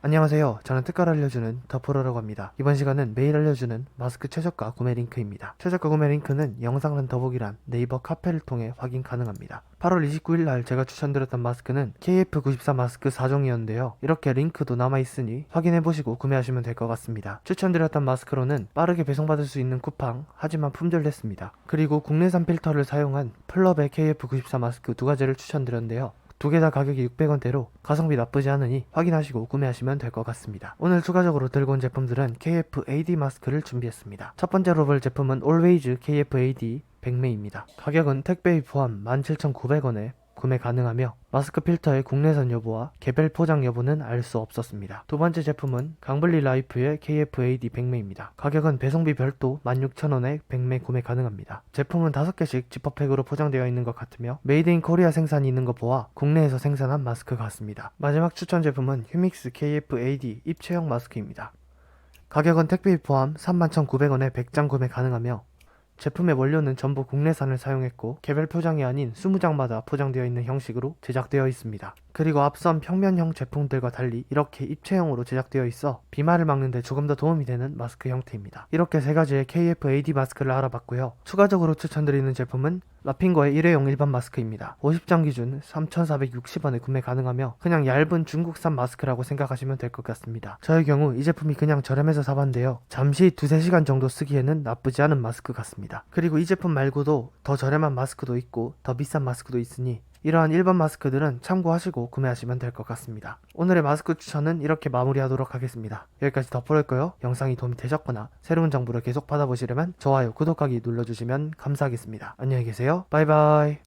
안녕하세요. 저는 특가를 알려주는 더프로라고 합니다. 이번 시간은 매일 알려주는 마스크 최저가 구매 링크입니다. 최저가 구매 링크는 영상란 더보기란 네이버 카페를 통해 확인 가능합니다. 8월 29일 날 제가 추천드렸던 마스크는 KF94 마스크 4종이었는데요. 이렇게 링크도 남아있으니 확인해보시고 구매하시면 될 것 같습니다. 추천드렸던 마스크로는 빠르게 배송받을 수 있는 쿠팡, 하지만 품절됐습니다. 그리고 국내산 필터를 사용한 플럽의 KF94 마스크 두 가지를 추천드렸는데요. 두 개 다 가격이 600원대로 가성비 나쁘지 않으니 확인하시고 구매하시면 될 것 같습니다. 오늘 추가적으로 들고 온 제품들은 KF-AD 마스크를 준비했습니다. 첫 번째로 볼 제품은 Always KF-AD 100매입니다. 가격은 택배비 포함 17,900원에 구매 가능하며 마스크 필터의 국내산 여부와 개별 포장 여부는 알 수 없었습니다. 두 번째 제품은 강블리 라이프의 KF-AD 100매입니다. 가격은 배송비 별도 16,000원에 100매 구매 가능합니다. 제품은 5개씩 지퍼팩으로 포장되어 있는 것 같으며 메이드 인 코리아 생산이 있는 것 보아 국내에서 생산한 마스크 같습니다. 마지막 추천 제품은 휴믹스 KF-AD 입체형 마스크입니다. 가격은 택배비 포함 31,900원에 100장 구매 가능하며 제품의 원료는 전부 국내산을 사용했고 개별 포장이 아닌 20장마다 포장되어 있는 형식으로 제작되어 있습니다. 그리고 앞선 평면형 제품들과 달리 이렇게 입체형으로 제작되어 있어 비말을 막는데 조금 더 도움이 되는 마스크 형태입니다. 이렇게 세 가지의 KF-AD 마스크를 알아봤고요. 추가적으로 추천드리는 제품은 라핑거의 일회용 일반 마스크입니다. 50장 기준 3,460원에 구매 가능하며 그냥 얇은 중국산 마스크라고 생각하시면 될 것 같습니다. 저의 경우 이 제품이 그냥 저렴해서 사봤는데요. 잠시 두세 시간 정도 쓰기에는 나쁘지 않은 마스크 같습니다. 그리고 이 제품 말고도 더 저렴한 마스크도 있고 더 비싼 마스크도 있으니 이러한 일반 마스크들은 참고하시고 구매하시면 될 것 같습니다. 오늘의 마스크 추천은 이렇게 마무리하도록 하겠습니다. 여기까지 덧볼까요? 영상이 도움이 되셨거나 새로운 정보를 계속 받아보시려면 좋아요, 구독하기 눌러주시면 감사하겠습니다. 안녕히 계세요. 바이바이.